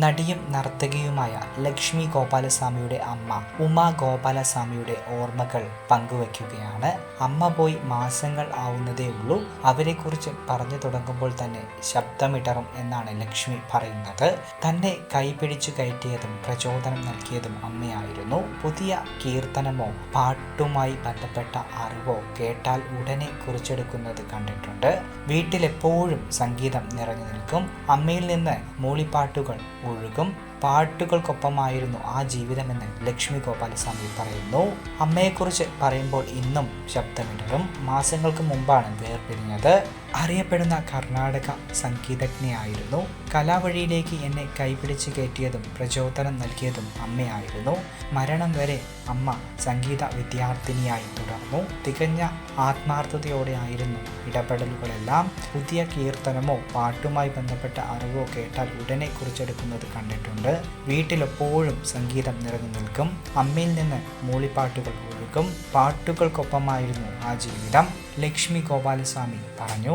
നടിയും നർത്തകിയുമായ ലക്ഷ്മി ഗോപാലസ്വാമിയുടെ അമ്മ ഉമ ഗോപാലസ്വാമിയുടെ ഓർമ്മകൾ പങ്കുവയ്ക്കുകയാണ്. അമ്മ പോയി മാസങ്ങൾ ആവുന്നതേ ഉള്ളൂ. അവരെക്കുറിച്ച് പറഞ്ഞു തുടങ്ങുമ്പോൾ തന്നെ ശബ്ദമിടറും എന്നാണ് ലക്ഷ്മി പറയുന്നത്. തന്നെ കൈപിടിച്ചു കയറ്റിയതും പ്രചോദനം നൽകിയതും അമ്മയായിരുന്നു. പുതിയ കീർത്തനമോ പാട്ടുമായി ബന്ധപ്പെട്ട അറിവോ കേട്ടാൽ ഉടനെ കുറിച്ചെടുക്കുന്നത് കണ്ടിട്ടുണ്ട്. വീട്ടിലെപ്പോഴും സംഗീതം നിറഞ്ഞു നിൽക്കും. അമ്മയിൽ നിന്ന് മൂളിപ്പാട്ടുകൾ ഒഴുകും പാട്ടുകൾക്കൊപ്പമായിരുന്നു ആ ജീവിതമെന്ന് ലക്ഷ്മി ഗോപാലസ്വാമി പറയുന്നു. അമ്മയെക്കുറിച്ച് പറയുമ്പോൾ ഇന്നും ശബ്ദമിടറും മാസങ്ങൾക്ക് മുമ്പാണ് വേർപിരിഞ്ഞത്. അറിയപ്പെടുന്ന കർണാടക സംഗീതജ്ഞയായിരുന്നു. കലാവഴിയിലേക്ക് എന്നെ കൈപിടിച്ച് കയറ്റിയതും പ്രചോദനം നൽകിയതും അമ്മയായിരുന്നു. മരണം വരെ അമ്മ സംഗീത വിദ്യാർത്ഥിനിയായി തുടർന്നു. തികഞ്ഞ ആത്മാർത്ഥതയോടെ ആയിരുന്നു ഇടപെടലുകളെല്ലാം. പുതിയ കീർത്തനമോ പാട്ടുമായി ബന്ധപ്പെട്ട അറിവോ കേട്ടാൽ ഉടനെ കുറിച്ചെടുക്കുന്നത് കണ്ടിട്ടുണ്ട്. വീട്ടിലെപ്പോഴും സംഗീതം നിറഞ്ഞു നിൽക്കും. അമ്മയിൽ നിന്ന് മൂളിപ്പാട്ടുകൾ ഒഴുകും. പാട്ടുകൾക്കൊപ്പമായിരുന്നു ആ ജീവിതം. ലക്ഷ്മി ഗോപാലസ്വാമി പറഞ്ഞു.